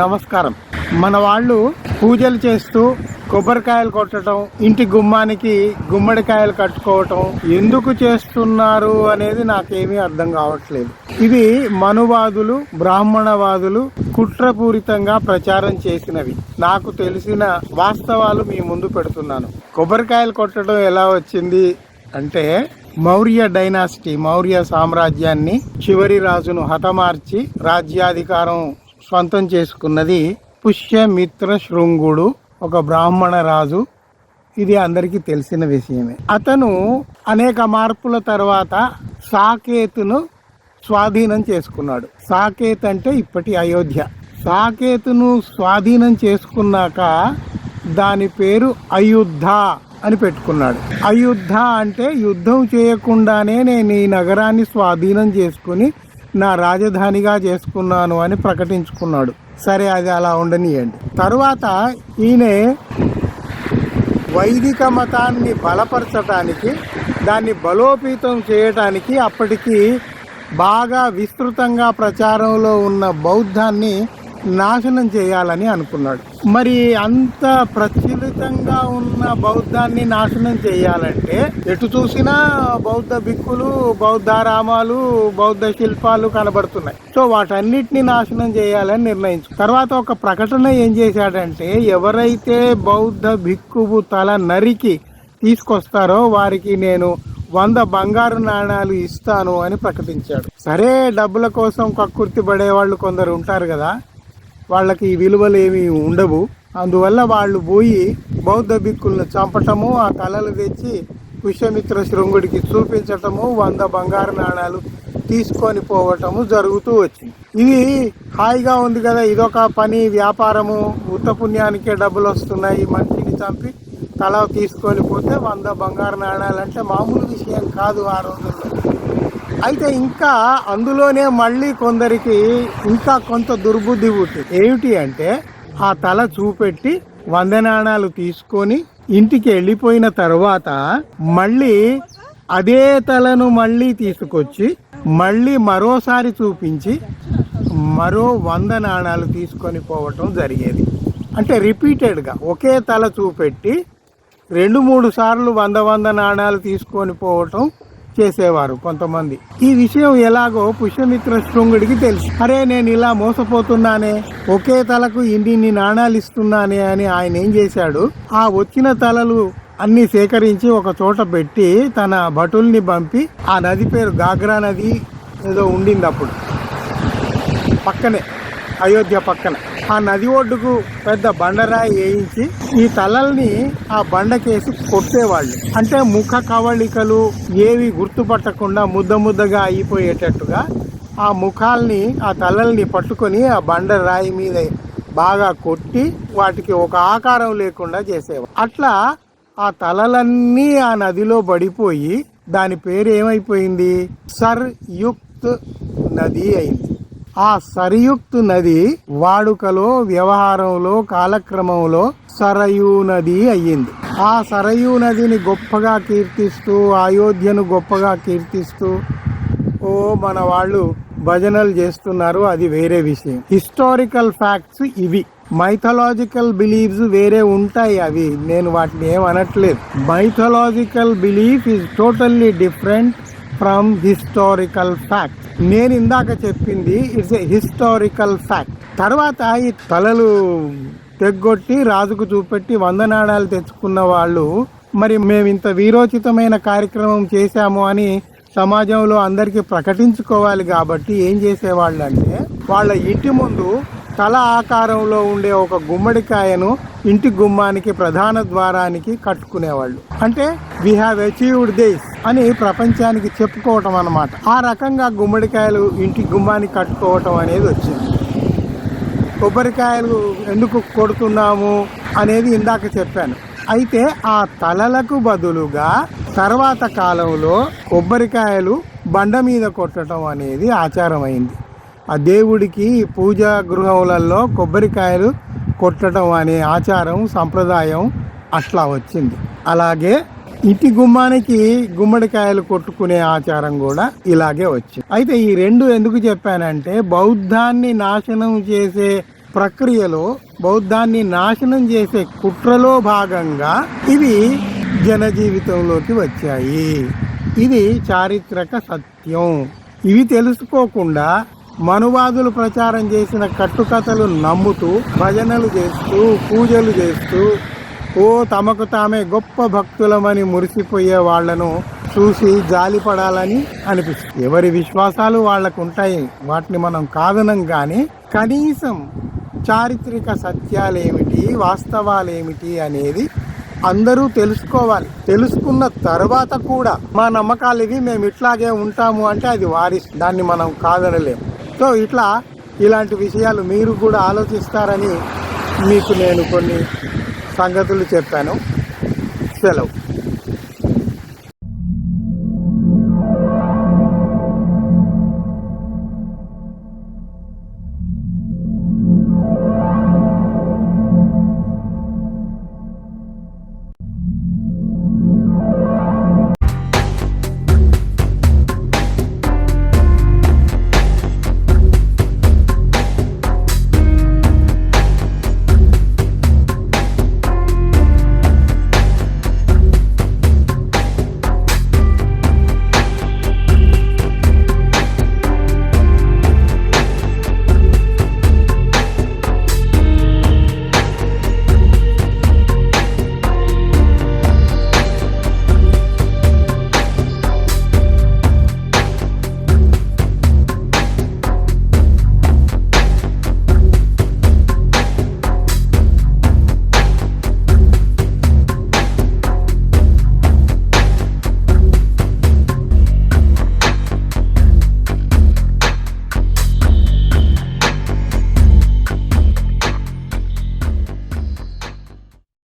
నమస్కారం. మన వాళ్ళు పూజలు చేస్తూ కొబ్బరికాయలు కొట్టడం ఇంటి గుమ్మానికి గుమ్మడికాయలు కట్టుకోవటం ఎందుకు చేస్తున్నారు అనేది నాకేమీ అర్థం కావట్లేదు. ఇది మనువాదులు బ్రాహ్మణవాదులు కుట్రపూరితంగా ప్రచారం చేసినవి. నాకు తెలిసిన వాస్తవాలు మీ ముందు పెడుతున్నాను. కొబ్బరికాయలు కొట్టడం ఎలా వచ్చింది అంటే మౌర్య డైనాసిటీ మౌర్య సామ్రాజ్యాన్ని చివరి రాజును హతమార్చి రాజ్యాధికారం స్వంతం చేసుకున్నది పుష్యమిత్ర శృంగుడు ఒక బ్రాహ్మణ రాజు. ఇది అందరికీ తెలిసిన విషయమే. అతను అనేక మార్పుల తర్వాత సాకేతును స్వాధీనం చేసుకున్నాడు. సాకేత్ అంటే ఇప్పటి అయోధ్య. సాకేతును స్వాధీనం చేసుకున్నాక దాని పేరు అయుద్ధ అని పెట్టుకున్నాడు. అయుద్ధ అంటే యుద్ధం చేయకుండానే నేను ఈ నగరాన్ని స్వాధీనం చేసుకుని నా రాజధానిగా చేసుకున్నాను అని ప్రకటించుకున్నాడు. సరే అది అలా ఉండనియండి. తరువాత ఈయన వైదిక మతాన్ని బలపరచటానికి దాన్ని బలోపేతం చేయటానికి అప్పటికి బాగా విస్తృతంగా ప్రచారంలో ఉన్న బౌద్ధాన్ని నాశనం చేయాలని అనుకున్నాడు. మరి అంత ప్రచలితంగా ఉన్న బౌద్ధాన్ని నాశనం చేయాలంటే ఎటు చూసినా బౌద్ధ భిక్కులు బౌద్ధారామాలు బౌద్ధ శిల్పాలు కనబడుతున్నాయి. సో వాటన్నిటిని నాశనం చేయాలని నిర్ణయించు. తర్వాత ఒక ప్రకటన ఏం చేశాడంటే ఎవరైతే బౌద్ధ భిక్కువు తల నరికి తీసుకొస్తారో వారికి నేను వంద బంగారు నాణాలు ఇస్తాను అని ప్రకటించాడు. సరే డబ్బుల కోసం కక్కుర్తి పడే వాళ్ళు కొందరు ఉంటారు కదా వాళ్ళకి ఈ విలువలు ఏమి ఉండవు. అందువల్ల వాళ్ళు పోయి బౌద్ధ భిక్కులను చంపటము ఆ కళలు తెచ్చి పుష్యమిత్ర శృంగుడికి చూపించటము వంద బంగారు నాణాలు తీసుకొని పోవటము జరుగుతూ వచ్చింది. ఇది హాయిగా ఉంది కదా ఇదొక పని వ్యాపారము ఉత్త పుణ్యానికే డబ్బులు వస్తున్నాయి మనిషిని చంపి తల తీసుకొని పోతే వంద బంగారు నాణాలు అంటే మామూలు విషయం కాదు ఆ రోజుల్లో. అయితే ఇంకా అందులోనే మళ్ళీ కొందరికి ఇంకా కొంత దుర్బుద్ధి పుట్టింది. ఏమిటి అంటే ఆ తల చూపెట్టి వంద నాణాలు తీసుకొని ఇంటికి వెళ్ళిపోయిన తర్వాత మళ్ళీ అదే తలను మళ్ళీ తీసుకొచ్చి మళ్ళీ మరోసారి చూపించి మరో వంద నాణాలు తీసుకొని పోవటం జరిగేది. అంటే రిపీటెడ్గా ఒకే తల చూపెట్టి రెండు మూడు సార్లు వంద వంద నాణాలు తీసుకొని పోవటం చేసేవారు కొంతమంది. ఈ విషయం ఎలాగో పుష్యమిత్ర శృంగుడికి తెలుసు. అరే నేను ఇలా మోసపోతున్నానే ఒకే తలకు ఇన్ని నాణాలు ఇస్తున్నానే అని ఆయన ఏం చేశాడు? ఆ వచ్చిన తలలు అన్ని సేకరించి ఒక చోట పెట్టి తన భటుల్ని పంపి ఆ నది పేరు గాగ్రా నది ఏదో ఉండింది అప్పుడు. పక్కనే. అయోధ్య పక్కన. ఆ నది ఒడ్డుకు పెద్ద బండరాయి వేయించి ఈ తలల్ని ఆ బండకేసి కొట్టేవాళ్ళు. అంటే ముఖ కవళికలు ఏవి గుర్తుపట్టకుండా ముద్ద ముద్దగా అయిపోయేటట్టుగా ఆ ముఖాల్ని ఆ తలల్ని పట్టుకొని ఆ బండరాయి మీద బాగా కొట్టి వాటికి ఒక ఆకారం లేకుండా చేసేవారు అట్లా ఆ తలలన్నీ ఆ నదిలో పడిపోయి దాని పేరు ఏమైపోయింది సర్ యుక్త్ నది అయింది. ఆ సరియుక్తు నది వాడుకలో వ్యవహారంలో కాలక్రమంలో సరయూ నది అయ్యింది. ఆ సరయూ నదిని గొప్పగా కీర్తిస్తూ అయోధ్యను గొప్పగా కీర్తిస్తూ ఓ మన వాళ్ళు భజనలు చేస్తున్నారు. అది వేరే విషయం. హిస్టారికల్ ఫ్యాక్ట్స్ ఇవి. మైథలాజికల్ బిలీఫ్స్ వేరే ఉంటాయి అవి. నేను వాటిని ఏం అనట్లేదు. Mythological belief is totally different from historical fact నేను ఇందాక చెప్పింది ఇట్స్ ఏ హిస్టారికల్ ఫ్యాక్ట్ తర్వాత ఈ తలలు తెగ్గొట్టి రాజుకు చూపెట్టి వంద నాణాలు తెచ్చుకున్న వాళ్ళు మరి మేము ఇంత వీరోచితమైన కార్యక్రమం చేశాము అని సమాజంలో అందరికీ ప్రకటించుకోవాలి కాబట్టి ఏం చేసేవాళ్ళు అంటే వాళ్ళ ఇంటి ముందు తల ఆకారంలో ఉండే ఒక గుమ్మడికాయను ఇంటి గుమ్మానికి ప్రధాన ద్వారానికి కట్టుకునేవాళ్ళు. అంటే వి హ్యావ్ అచీవ్డ్ దిస్ అని ప్రపంచానికి చెప్పుకోవటం అన్నమాట. ఆ రకంగా గుమ్మడికాయలు ఇంటి గుమ్మానికి కట్టుకోవటం అనేది వచ్చింది. కొబ్బరికాయలు ఎందుకు కొడుతున్నాము అనేది ఇందాక చెప్పాను. అయితే ఆ తలలకు బదులుగా తర్వాత కాలంలో కొబ్బరికాయలు బండ మీద కొట్టడం అనేది ఆచారమైంది. ఆ దేవుడికి పూజా గృహములలో కొబ్బరికాయలు కొట్టడం అనే ఆచారం సంప్రదాయం అట్లా వచ్చింది. అలాగే ఇంటి గుమ్మానికి గుమ్మడికాయలు కొట్టుకునే ఆచారం కూడా ఇలాగే వచ్చింది. అయితే ఈ రెండు ఎందుకు చెప్పానంటే బౌద్ధాన్ని నాశనం చేసే ప్రక్రియలో బౌద్ధాన్ని నాశనం చేసే కుట్రలో భాగంగా ఇవి జనజీవితంలోకి వచ్చాయి. ఇది చారిత్రక సత్యం. ఇవి తెలుసుకోకుండా మనువాదులు ప్రచారం చేసిన కట్టుకథలు నమ్ముతూ భజనలు చేస్తూ పూజలు చేస్తూ ఓ తమకు తామే గొప్ప భక్తులమని మురిసిపోయే వాళ్ళను చూసి జాలిపడాలని అనిపిస్తుంది. ఎవరి విశ్వాసాలు వాళ్ళకు ఉంటాయి వాటిని మనం కాదనం కానీ కనీసం చారిత్రక సత్యాలేమిటి వాస్తవాలేమిటి అనేది అందరూ తెలుసుకోవాలి. తెలుసుకున్న తర్వాత కూడా మా నమ్మకాలు ఇవి మేము ఇట్లాగే ఉంటాము అంటే అది వారి దాన్ని మనం కాదనలేము. సో ఇట్లా ఇలాంటి విషయాలు మీరు కూడా ఆలోచిస్తారని మీకు నేను కొన్ని సంగతులు చెప్పాను. సెలవు.